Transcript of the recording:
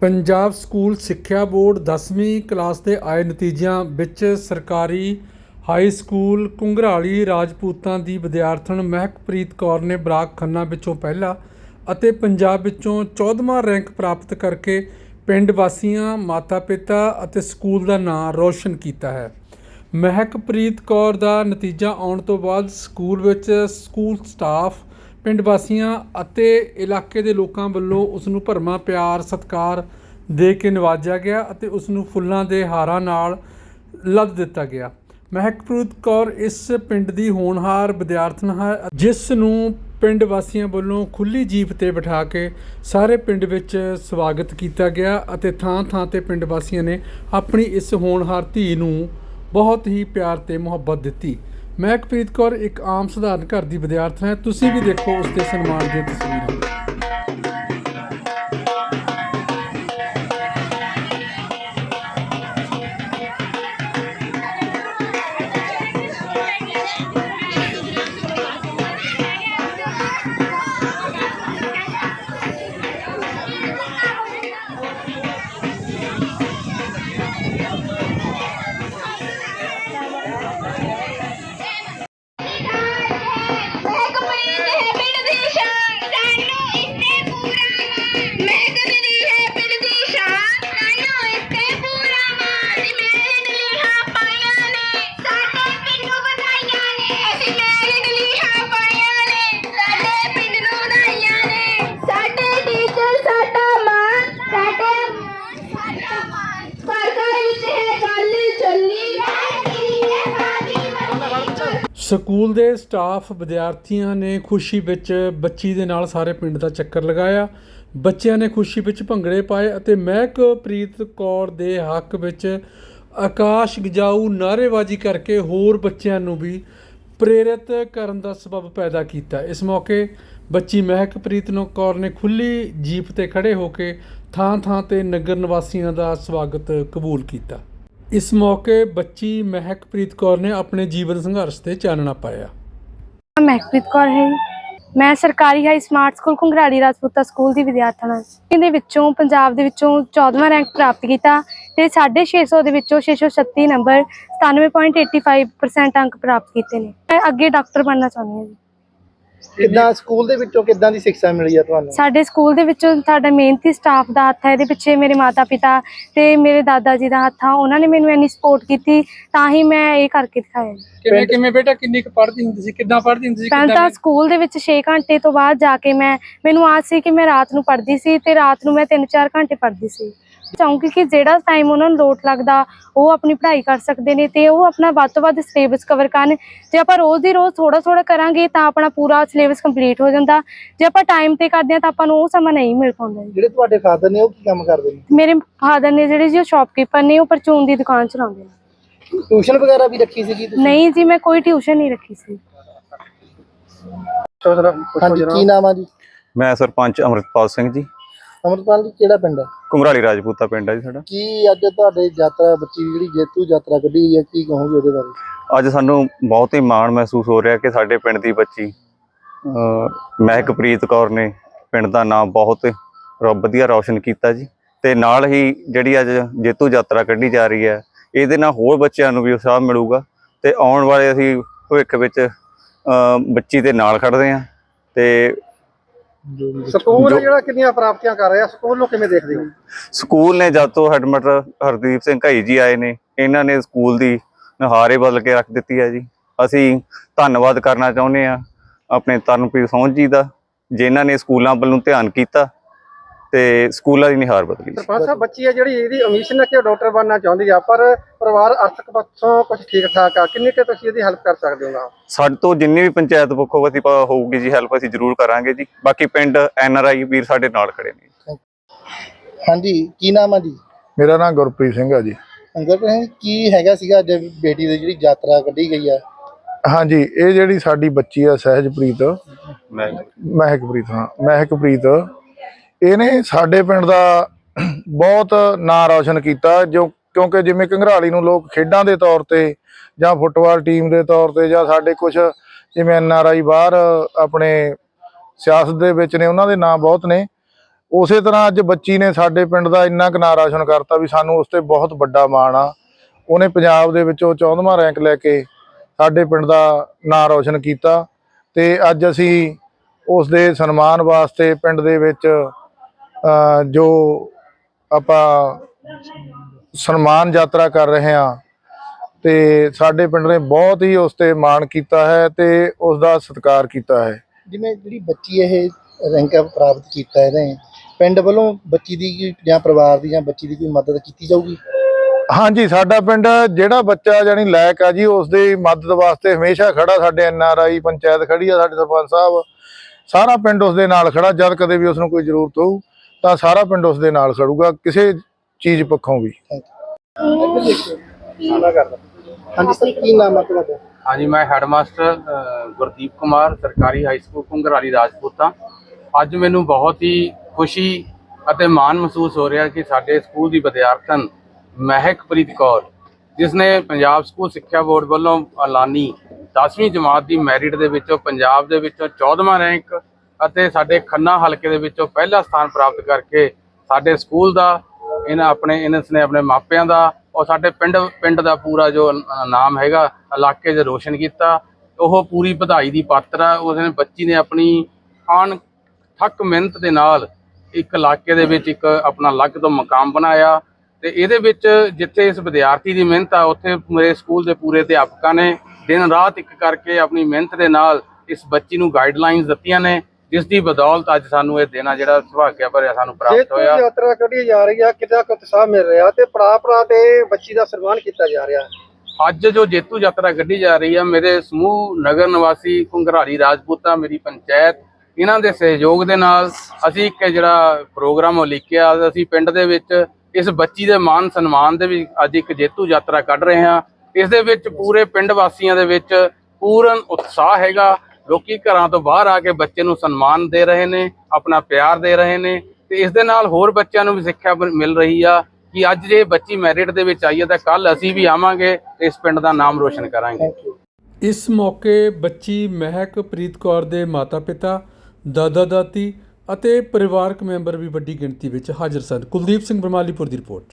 Punjab school ਸਿੱਖਿਆ board 10ਵੀਂ class ਦੇ ਆਏ ਨਤੀਜਿਆਂ ਵਿੱਚ ਸਰਕਾਰੀ ਹਾਈ ਸਕੂਲ ਕੁੰਗਰਾਲੀ ਰਾਜਪੂਤਾਂ ਦੀ ਵਿਦਿਆਰਥਣ ਮਹਿਕਪ੍ਰੀਤ ਕੌਰ ਨੇ ਬਲਾਕ ਖੰਨਾ ਵਿੱਚੋਂ ਪਹਿਲਾ ਅਤੇ ਪੰਜਾਬ ਵਿੱਚੋਂ 14ਵਾਂ ਰੈਂਕ ਪ੍ਰਾਪਤ ਕਰਕੇ ਪਿੰਡ ਵਾਸੀਆਂ, ਮਾਤਾ-ਪਿਤਾ ਅਤੇ ਸਕੂਲ ਦਾ ਨਾਂ ਰੌਸ਼ਨ ਕੀਤਾ ਹੈ। ਮਹਿਕਪ੍ਰੀਤ ਕੌਰ ਦਾ ਨਤੀਜਾ ਆਉਣ ਤੋਂ ਬਾਅਦ ਸਕੂਲ ਵਿੱਚ ਸਕੂਲ ਸਟਾਫ ਪਿੰਡ ਵਾਸੀਆਂ ਅਤੇ ਇਲਾਕੇ ਦੇ ਲੋਕਾਂ ਵੱਲੋਂ ਉਸ ਨੂੰ ਭਰਮਾ, ਪਿਆਰ, ਸਤਿਕਾਰ ਦੇ ਕੇ ਨਿਵਾਜਿਆ ਗਿਆ ਅਤੇ ਉਸ ਨੂੰ ਫੁੱਲਾਂ ਦੇ ਹਾਰਾਂ ਨਾਲ ਲੱਦ ਦਿੱਤਾ ਗਿਆ। ਮਹਿਕਪ੍ਰੀਤ ਕੌਰ ਇਸ ਪਿੰਡ ਦੀ ਹੋਣਹਾਰ ਵਿਦਿਆਰਥਣ ਹੈ, ਜਿਸ ਨੂੰ ਪਿੰਡ ਵਾਸੀਆਂ ਵੱਲੋਂ ਖੁੱਲੀ ਜੀਪ ਤੇ ਬਿਠਾ ਕੇ ਸਾਰੇ ਪਿੰਡ ਵਿੱਚ ਸਵਾਗਤ ਕੀਤਾ ਗਿਆ ਅਤੇ ਥਾਂ-ਥਾਂ ਤੇ ਪਿੰਡ ਵਾਸੀਆਂ ਨੇ ਆਪਣੀ ਇਸ ਹੋਣਹਾਰ ਧੀ ਨੂੰ ਬਹੁਤ ਹੀ ਪਿਆਰ ਤੇ ਮੁਹੱਬਤ ਦਿੱਤੀ। ਮਹਿਕਪ੍ਰੀਤ ਕੌਰ, ਇੱਕ ਆਮ ਸਧਾਰਨ ਘਰ ਦੀ ਵਿਦਿਆਰਥਣ ਹੈ। ਤੁਸੀਂ ਵੀ ਦੇਖੋ ਉਸ ਦੇ ਸਨਮਾਨ ਦੀਆਂ ਤਸਵੀਰਾਂ। ਸਕੂਲ ਦੇ ਸਟਾਫ ਵਿਦਿਆਰਥੀਆਂ ਨੇ ਖੁਸ਼ੀ ਵਿੱਚ ਬੱਚੀ ਦੇ ਨਾਲ ਸਾਰੇ ਪਿੰਡ ਦਾ ਚੱਕਰ ਲਗਾਇਆ। ਬੱਚਿਆਂ ਨੇ ਖੁਸ਼ੀ ਵਿੱਚ ਭੰਗੜੇ ਪਾਏ ਅਤੇ ਮਹਿਕਪ੍ਰੀਤ ਕੌਰ ਦੇ ਹੱਕ ਵਿੱਚ ਆਕਾਸ਼ ਗਜਾਊ ਨਾਅਰੇਬਾਜ਼ੀ ਕਰਕੇ ਹੋਰ ਬੱਚਿਆਂ ਨੂੰ ਵੀ ਪ੍ਰੇਰਿਤ ਕਰਨ ਦਾ ਸਬਬ ਪੈਦਾ ਕੀਤਾ। ਇਸ ਮੌਕੇ ਬੱਚੀ ਮਹਿਕਪ੍ਰੀਤ ਨੂੰ ਕੌਰ ਨੇ ਖੁੱਲੀ ਜੀਪ ਤੇ ਖੜੇ ਹੋ ਕੇ ਥਾਂ-ਥਾਂ ਤੇ ਨਗਰ ਨਿਵਾਸੀਆਂ ਦਾ ਸਵਾਗਤ ਕਬੂਲ ਕੀਤਾ। ਇਸ ਮੌਕੇ ਬੱਚੀ ਮਹਿਕਪ੍ਰੀਤ ਕੌਰ ਨੇ ਆਪਣੇ ਜੀਵਨ ਸੰਘਰਸ਼ ਤੇ ਚਾਨਣਾ ਪਾਇਆ। ਨਾਮ ਮਹਿਕਪ੍ਰੀਤ ਕੌਰ ਹੈ ਜੀ। ਮੈਂ ਸਰਕਾਰੀ high smart school Ghungrali Rajputa school ਦੀ ਵਿਦਿਆਰਥਣ ਹਾਂ ਇਹਦੇ ਵਿੱਚੋਂ ਪੰਜਾਬ ਦੇ ਵਿੱਚੋਂ 14ਵਾਂ ਰੈਂਕ ਪ੍ਰਾਪਤ ਕੀਤਾ ਤੇ 650 ਦੇ ਵਿੱਚੋਂ 636 ਨੰਬਰ 97.85% ਅੰਕ ਪ੍ਰਾਪਤ ਕੀਤੇ ਨੇ। ਮੈਂ ਅੱਗੇ ਡਾਕਟਰ ਬਣਨਾ ਚਾਹੁੰਦੀ ਹਾਂ ਜੀ। ਕਿੱਦਾਂ ਸਕੂਲ ਦੇ ਵਿੱਚੋਂ ਕਿੱਦਾਂ ਦੀ ਸਿੱਖਿਆ ਮਿਲੀ ਆ ਤੁਹਾਨੂੰ? ਸਾਡੇ ਸਕੂਲ ਦੇ ਵਿੱਚੋਂ ਸਾਡਾ ਮਿਹਨਤੀ ਸਟਾਫ ਦਾ ਹੱਥ ਹੈ ਇਹਦੇ ਪਿੱਛੇ ਮੇਰੇ ਮਾਤਾ ਪਿਤਾ ਤੇ ਮੇਰੇ ਦਾਦਾ ਜੀ ਦਾ ਹੱਥ ਆ ਉਹਨਾਂ ਨੇ ਮੈਨੂੰ ਇੰਨੀ ਸਪੋਰਟ ਕੀਤੀ ਤਾਂ ਹੀ ਮੈਂ ਇਹ ਕਰਕੇ ਦਿਖਾਇਆ। ਕਿਵੇਂ ਕਿਵੇਂ ਬੇਟਾ ਕਿੰਨੀ ਕੁ ਪੜ੍ਹਦੀ ਹੁੰਦੀ ਸੀ ਕਿੱਦਾਂ ਪੜ੍ਹਦੀ ਹੁੰਦੀ ਸੀ ਪਹਿਲਾਂ ਤਾਂ ਸਕੂਲ ਦੇ ਵਿੱਚ 6 ਘੰਟੇ ਤੋਂ ਬਾਅਦ ਜਾ ਕੇ ਮੈਂ ਮੈਨੂੰ ਆਸ ਸੀ ਕਿ ਮੈਂ ਰਾਤ ਨੂੰ ਪੜ੍ਹਦੀ ਸੀ ਤੇ ਰਾਤ ਨੂੰ ਮੈਂ 3-4 ਘੰਟੇ ਪੜ੍ਹਦੀ ਸੀ। ਚਾਹੂੰਗੀ ਕਿ ਜਿਹੜਾ ਟਾਈਮ ਉਹਨਾਂ ਨੂੰ ਲੋਟ ਲੱਗਦਾ ਉਹ ਆਪਣੀ ਪੜ੍ਹਾਈ ਕਰ ਸਕਦੇ ਨੇ ਤੇ ਉਹ ਆਪਣਾ ਵੱਧ ਤੋਂ ਵੱਧ ਸਿਲੇਬਸ ਕਵਰ ਕਰਨ। ਜੇ ਆਪਾਂ ਰੋਜ਼ ਦੀ ਰੋਜ਼ ਥੋੜਾ ਥੋੜਾ ਕਰਾਂਗੇ ਤਾਂ ਆਪਣਾ ਪੂਰਾ ਸਿਲੇਬਸ ਕੰਪਲੀਟ ਹੋ ਜਾਂਦਾ। ਜੇ ਆਪਾਂ ਟਾਈਮ ਤੇ ਕਰਦੇ ਹਾਂ ਤਾਂ ਆਪਾਂ ਨੂੰ ਉਹ ਸਮਾਂ ਨਹੀਂ ਮਿਲ ਪਾਉਂਦਾ ਜੀ। ਜਿਹੜੇ ਤੁਹਾਡੇ ਫਾਦਰ ਨੇ ਉਹ ਕੀ ਕੰਮ ਕਰਦੇ ਨੇ? ਮੇਰੇ ਫਾਦਰ ਨੇ ਜਿਹੜੇ ਜੀ ਉਹ ਸ਼ਾਪਕੀਪਰ ਨੇ ਉਹ ਪਰਚੂਨ ਦੀ ਦੁਕਾਨ ਚਲਾਉਂਦੇ ਨੇ। ਟਿਊਸ਼ਨ ਵਗੈਰਾ ਵੀ ਰੱਖੀ ਸੀਗੀ ਤੁਸੀਂ? ਨਹੀਂ ਜੀ ਮੈਂ ਕੋਈ ਟਿਊਸ਼ਨ ਨਹੀਂ ਰੱਖੀ ਸੀ। ਹਾਂਜੀ ਕੀ ਨਾਮ ਆ ਜੀ? ਮੈਂ ਸਰਪੰਚ ਅਮਰਿਤਪਾਲ ਸਿੰਘ ਜੀ। ਅਮਰਪਾਲ ਜੀ ਕਿਹੜਾ ਪਿੰਡ ਹੈ? ਕੁੰਗਰਾਲੀ ਰਾਜਪੂਤਾ ਪਿੰਡ ਹੈ ਜੀ ਸਾਡਾ। ਕੀ ਅੱਜ ਤੁਹਾਡੇ ਯਾਤਰਾ ਬੱਚੀ ਦੀ ਜਿਹੜੀ ਜੇਤੂ ਯਾਤਰਾ ਕੱਢੀ ਹੈ ਕੀ ਕਹੋਗੇ ਉਹਦੇ ਬਾਰੇ? ਅੱਜ ਸਾਨੂੰ ਬਹੁਤ ਹੀ ਮਾਣ ਮਹਿਸੂਸ ਹੋ ਰਿਹਾ ਕਿ ਸਾਡੇ ਪਿੰਡ ਦੀ ਬੱਚੀ ਮਹਿਕਪ੍ਰੀਤ ਕੌਰ ਨੇ ਪਿੰਡ ਦਾ ਨਾਮ ਬਹੁਤ ਰੋ- ਵਧੀਆ ਰੌਸ਼ਨ ਕੀਤਾ ਜੀ। ਤੇ ਨਾਲ ਹੀ ਜਿਹੜੀ ਅੱਜ ਜੇਤੂ ਯਾਤਰਾ ਕੱਢੀ ਜਾ ਰਹੀ ਹੈ ਇਹਦੇ ਨਾਲ ਹੋਰ ਬੱਚਿਆਂ ਨੂੰ ਵੀ ਉਤਸ਼ਾਹ ਮਿਲੂਗਾ। ਤੇ ਆਉਣ ਵਾਲੇ ਅਸੀਂ ਭਵਿੱਖ ਵਿੱਚ ਬੱਚੀ ਦੇ ਨਾਲ ਖੜਦੇ ਹਾਂ। ਤੇ ਸਕੂਲ ਜਿਹੜਾ ਕਿੰਨੀਆਂ ਪ੍ਰਾਪਤੀਆਂ ਕਰ ਰਿਹਾ ਸਕੂਲ ਨੂੰ ਕਿਵੇਂ ਦੇਖਦੇ ਹੋ? ਸਕੂਲ ਨੇ ਜਦ ਤੋਂ ਹੈਡਮਾਸਟਰ ਹਰਦੀਪ ਸਿੰਘ ਘਈ ਜੀ ਆਏ ਨੇ ਇਹਨਾਂ ਨੇ ਸਕੂਲ ਦੀ ਨੁਹਾਰੇ ਬਦਲ ਕੇ ਰੱਖ ਦਿੱਤੀ ਹੈ ਜੀ। ਅਸੀਂ ਧੰਨਵਾਦ ਕਰਨਾ ਚਾਹੁੰਦੇ ਆ ਆਪਣੇ ਤਰਨਪ੍ਰੀਤ ਸੌਂਝ ਜੀ ਦਾ ਜਿਨ੍ਹਾਂ ਨੇ ਸਕੂਲਾਂ ਵੱਲੋਂ ਧਿਆਨ ਕੀਤਾ। ਤੇ ਸਕੂਲਾਂ ਦੀ ਨਿਹਾਰ ਬਦਲੀ ਸਰਪੰਚ ਸਾਹਿਬ ਬੱਚੀ ਹੈ ਜਿਹੜੀ ਇਹਦੀ ਅਮੀਸ਼ਨ ਹੈ ਕਿ ਉਹ ਡਾਕਟਰ ਬਣਨਾ ਚਾਹੁੰਦੀ ਆ ਪਰ ਪਰਿਵਾਰ ਆਰਥਿਕ ਪੱਖੋਂ ਕੁਝ ਠੀਕ ਠਾਕ ਆ। ਕਿੰਨੀ ਕਿ ਤੁਸੀਂ ਇਹਦੀ ਹੈਲਪ ਕਰ ਸਕਦੇ ਹੋ ਸਾਡੇ ਤੋਂ ਜਿੰਨੀ ਵੀ ਪੰਚਾਇਤ ਪੱਖੋਂ ਅਸੀਂ ਪ- ਹੋਊਗੀ ਜੀ ਹੈਲਪ ਅਸੀਂ ਜ਼ਰੂਰ ਕਰਾਂਗੇ ਜੀ। ਬਾਕੀ ਪਿੰਡ ਐਨ ਆਰ ਆਈ ਵੀਰ ਸਾਡੇ ਨਾਲ ਖੜੇ ਨੇ। ਹਾਂਜੀ ਕੀ ਨਾਮ ਆ ਜੀ? ਮੇਰਾ ਨਾਮ ਗੁਰਪ੍ਰੀਤ ਸਿੰਘ ਆ ਜੀ। ਅੰਗਰ ਸਿੰਘ ਕੀ ਹੈਗਾ ਸੀਗਾ ਅੱਜ ਬੇਟੀ ਦੀ ਜਿਹੜੀ ਯਾਤਰਾ ਕੱਢੀ ਗਈ ਆ? ਹਾਂਜੀ ਇਹ ਜਿਹੜੀ ਸਾਡੀ ਬੱਚੀ ਆ ਸਹਿਜਪ੍ਰੀਤ। ਮਹਿਕਪ੍ਰੀਤ ਹਾਂ ਮਹਿਕਪ੍ਰੀਤ। ਇਹਨੇ ਸਾਡੇ ਪਿੰਡ ਦਾ ਬਹੁਤ ਨਾਂ ਰੌਸ਼ਨ ਕੀਤਾ, ਜੋ ਕਿਉਂਕਿ ਜਿਵੇਂ ਘੰਗਰਾਲੀ ਨੂੰ ਲੋਕ ਖੇਡਾਂ ਦੇ ਤੌਰ ਤੇ ਜਾਂ ਫੁੱਟਬਾਲ ਟੀਮ ਦੇ ਤੌਰ ਤੇ ਜਾਂ ਸਾਡੇ ਕੁਝ ਜਿਵੇਂ ਐਨ ਆਰ ਆਈ ਬਾਹਰ ਆਪਣੇ ਸਿਆਸਤ ਦੇ ਵਿੱਚ ਨੇ, ਉਹਨਾਂ ਦੇ ਨਾਂ ਬਹੁਤ ਨੇ। ਉਸੇ ਤਰ੍ਹਾਂ ਅੱਜ ਬੱਚੀ ਨੇ ਸਾਡੇ ਪਿੰਡ ਦਾ ਇੰਨਾ ਕੁ ਨਾਂ ਰੌਸ਼ਨ ਕਰਤਾ ਵੀ ਸਾਨੂੰ ਉਸ ਤੇ ਬਹੁਤ ਵੱਡਾ ਮਾਣ ਆ। ਉਹਨੇ ਪੰਜਾਬ ਦੇ ਵਿੱਚੋਂ 14ਵਾਂ ਰੈਂਕ ਲੈ ਕੇ ਸਾਡੇ ਪਿੰਡ ਦਾ ਨਾਂ ਰੌਸ਼ਨ ਕੀਤਾ ਤੇ ਅੱਜ ਅਸੀਂ ਉਸ ਦੇ ਸਨਮਾਨ ਵਾਸਤੇ ਪਿੰਡ ਦੇ ਵਿੱਚ ਜੋ ਆਪਾਂ ਸਨਮਾਨ ਯਾਤਰਾ ਕਰ ਰਹੇ ਹਾਂ ਤੇ ਸਾਡੇ ਪਿੰਡ ਨੇ ਬਹੁਤ ਹੀ ਉਸ ਤੇ ਮਾਣ ਕੀਤਾ ਹੈ ਤੇ ਉਸ ਦਾ ਸਤਿਕਾਰ ਕੀਤਾ ਹੈ। ਜਿਵੇਂ ਜਿਹੜੀ ਬੱਚੀ ਇਹ ਰੈਂਕ ਪ੍ਰਾਪਤ ਕੀਤਾ ਇਹਨੇ ਪਿੰਡ ਵੱਲੋਂ ਬੱਚੀ ਦੀ ਜਾਂ ਪਰਿਵਾਰ ਦੀ ਜਾਂ ਬੱਚੀ ਦੀ ਕੋਈ ਮਦਦ ਕੀਤੀ ਜਾਊਗੀ? ਹਾਂਜੀ ਸਾਡਾ ਪਿੰਡ ਜਿਹੜਾ ਬੱਚਾ ਜਾਨੀ ਲਾਇਕ ਆ ਜੀ ਉਸ ਦੀ ਮਦਦ ਵਾਸਤੇ ਹਮੇਸ਼ਾ ਖੜਾ ਸਾਡੇ ਐਨ ਆਰ ਆਈ ਪੰਚਾਇਤ ਖੜੀ ਆ ਸਾਡੇ ਸਰਪੰਚ ਸਾਹਿਬ। ਸਾਰਾ ਪਿੰਡ ਉਸ ਦੇ ਨਾਲ ਖੜਾ ਜਦ ਕਦੇ ਵੀ ਉਸ ਨੂੰ ਕੋਈ ਜ਼ਰੂਰਤ ਹੋਊ। ਤਾਂ ਸਾਰਾ ਪਿੰਡ ਉਸ ਦੇ ਨਾਲ ਖੜੂਗਾ ਕਿਸੇ ਚੀਜ਼ ਪੱਖੋਂ ਵੀ। ਹਾਂਜੀ ਸਰ ਕੀ ਨਾਮ ਹੈ ਤੁਹਾਡਾ? ਹਾਂਜੀ ਮੈਂ ਹੈਡਮਾਸਟਰ ਗੁਰਦੀਪ ਕੁਮਾਰ ਸਰਕਾਰੀ ਹਾਈ ਸਕੂਲ ਕੁੰਗਰਾਲੀ ਰਾਜਪੂਤਾਂ। ਅੱਜ ਮੈਨੂੰ ਬਹੁਤ ਹੀ ਖੁਸ਼ੀ ਅਤੇ ਮਾਣ ਮਹਿਸੂਸ ਹੋ ਰਿਹਾ ਕਿ ਸਾਡੇ ਸਕੂਲ ਦੀ ਵਿਦਿਆਰਥਣ ਮਹਿਕਪ੍ਰੀਤ ਕੌਰ ਜਿਸ ਨੇ ਪੰਜਾਬ ਸਕੂਲ ਸਿੱਖਿਆ ਬੋਰਡ ਵੱਲੋਂ ਐਲਾਨੀ 10ਵੀਂ ਜਮਾਤ ਦੀ ਮੈਰਿਟ ਦੇ ਵਿੱਚੋਂ ਪੰਜਾਬ ਦੇ ਵਿੱਚੋਂ 14ਵਾਂ ਰੈਂਕ ਅਤੇ ਸਾਡੇ ਖੰਨਾ ਹਲਕੇ ਦੇ ਵਿੱਚੋਂ ਪਹਿਲਾ ਸਥਾਨ ਪ੍ਰਾਪਤ ਕਰਕੇ ਸਾਡੇ ਸਕੂਲ ਦਾ, ਇਹਨਾਂ ਆਪਣੇ, ਇਹਨਾਂ ਨੇ ਆਪਣੇ ਮਾਪਿਆਂ ਦਾ ਔਰ ਸਾਡੇ ਪਿੰਡ ਪਿੰਡ ਦਾ ਪੂਰਾ ਜੋ ਨਾਮ ਹੈਗਾ, ਇਲਾਕੇ 'ਚ ਰੋਸ਼ਨ ਕੀਤਾ। ਉਹ ਪੂਰੀ ਵਧਾਈ ਦੀ ਪਾਤਰ ਆ। ਉਸਨੇ ਬੱਚੀ ਨੇ ਆਪਣੀ ਆਣ ਥੱਕ ਮਿਹਨਤ ਦੇ ਨਾਲ ਇੱਕ ਇਲਾਕੇ ਦੇ ਵਿੱਚ ਇੱਕ ਆਪਣਾ ਅਲੱਗ ਤੋਂ ਮਕਾਮ ਬਣਾਇਆ ਤੇ ਇਹਦੇ ਵਿੱਚ ਜਿੱਥੇ ਇਸ ਵਿਦਿਆਰਥੀ ਦੀ ਮਿਹਨਤ ਆ, ਉੱਥੇ ਮੇਰੇ ਸਕੂਲ ਦੇ ਪੂਰੇ ਅਧਿਆਪਕਾਂ ਨੇ ਦਿਨ ਰਾਤ ਇੱਕ ਕਰਕੇ ਆਪਣੀ ਮਿਹਨਤ ਦੇ ਨਾਲ ਇਸ ਬੱਚੀ ਨੂੰ ਗਾਈਡਲਾਈਨਸ ਦਿੱਤੀਆਂ ਨੇ। ਜਿਸ ਦੀ ਬਦੌਲਤ ਅੱਜ ਸਾਨੂੰ ਇਹ ਦੇਣਾ ਜਿਹੜਾ ਸੁਭਾਗਿਆ ਭਰਿਆ ਸਾਨੂੰ ਪ੍ਰਾਪਤ ਹੋਇਆ। ਯਾਤਰਾ ਕੱਢੀ ਜਾ ਰਹੀ ਆ ਕਿੰਨਾ ਕੁ ਉਤਸ਼ਾਹ ਮਿਲ ਰਿਹਾ ਤੇ ਭਰਾ ਭਰਾ ਤੇ ਬੱਚੀ ਦਾ ਸਨਮਾਨ ਕੀਤਾ ਜਾ ਰਿਹਾ? ਅੱਜ ਜੋ ਜੇਤੂ ਯਾਤਰਾ ਕੱਢੀ ਜਾ ਰਹੀ ਆ ਮੇਰੇ ਸਮੂਹ ਨਗਰ ਨਿਵਾਸੀ ਕੁੰਗਰਾਲੀ ਰਾਜਪੂਤਾਂ ਮੇਰੀ ਪੰਚਾਇਤ ਇਹਨਾਂ ਦੇ ਸਹਿਯੋਗ ਦੇ ਨਾਲ ਅਸੀਂ ਇੱਕ ਇਹ ਜਿਹੜਾ ਪ੍ਰੋਗਰਾਮ ਉਲੀਕਿਆ ਅਸੀਂ ਪਿੰਡ ਦੇ ਵਿੱਚ ਇਸ ਬੱਚੀ ਦੇ ਮਾਨ ਸਨਮਾਨ ਦੇ ਵੀ ਅੱਜ ਇੱਕ ਜੇਤੂ ਯਾਤਰਾ ਕੱਢ ਰਹੇ ਹਾਂ। ਇਸ ਦੇ ਵਿੱਚ ਪੂਰੇ ਪਿੰਡ ਵਾਸੀਆਂ ਦੇ ਵਿੱਚ ਪੂਰਨ ਉਤਸ਼ਾਹ ਹੈਗਾ ਲੋਕੀ ਘਰਾਂ ਤੋਂ ਬਾਹਰ ਆ ਕੇ ਬੱਚੇ ਨੂੰ ਸਨਮਾਨ ਦੇ ਰਹੇ ਨੇ, ਆਪਣਾ ਪਿਆਰ ਦੇ ਰਹੇ ਨੇ ਤੇ ਇਸ ਦੇ ਨਾਲ ਹੋਰ ਬੱਚਿਆਂ ਨੂੰ ਵੀ ਸਿੱਖਿਆ ਬ- ਮਿਲ ਰਹੀ ਆ ਕਿ ਅੱਜ ਜੇ ਬੱਚੀ ਮੈਰਿਟ ਦੇ ਵਿੱਚ ਆਈ ਹੈ ਤਾਂ ਕੱਲ ਅਸੀਂ ਵੀ ਆਵਾਂਗੇ ਤੇ ਇਸ ਪਿੰਡ ਦਾ ਨਾਮ ਰੋਸ਼ਨ ਕਰਾਂਗੇ। ਇਸ ਮੌਕੇ ਬੱਚੀ ਮਹਿਕ ਪ੍ਰੀਤ ਕੌਰ ਦੇ ਮਾਤਾ-ਪਿਤਾ, ਦਾਦਾ ਦਾਦੀ ਅਤੇ ਪਰਿਵਾਰਕ ਮੈਂਬਰ ਵੀ ਵੱਡੀ ਗਿਣਤੀ ਵਿੱਚ ਹਾਜ਼ਰ ਸਨ। ਕੁਲਦੀਪ ਸਿੰਘ ਬਰਮਾਲੀਪੁਰ ਦੀ ਰਿਪੋਰਟ।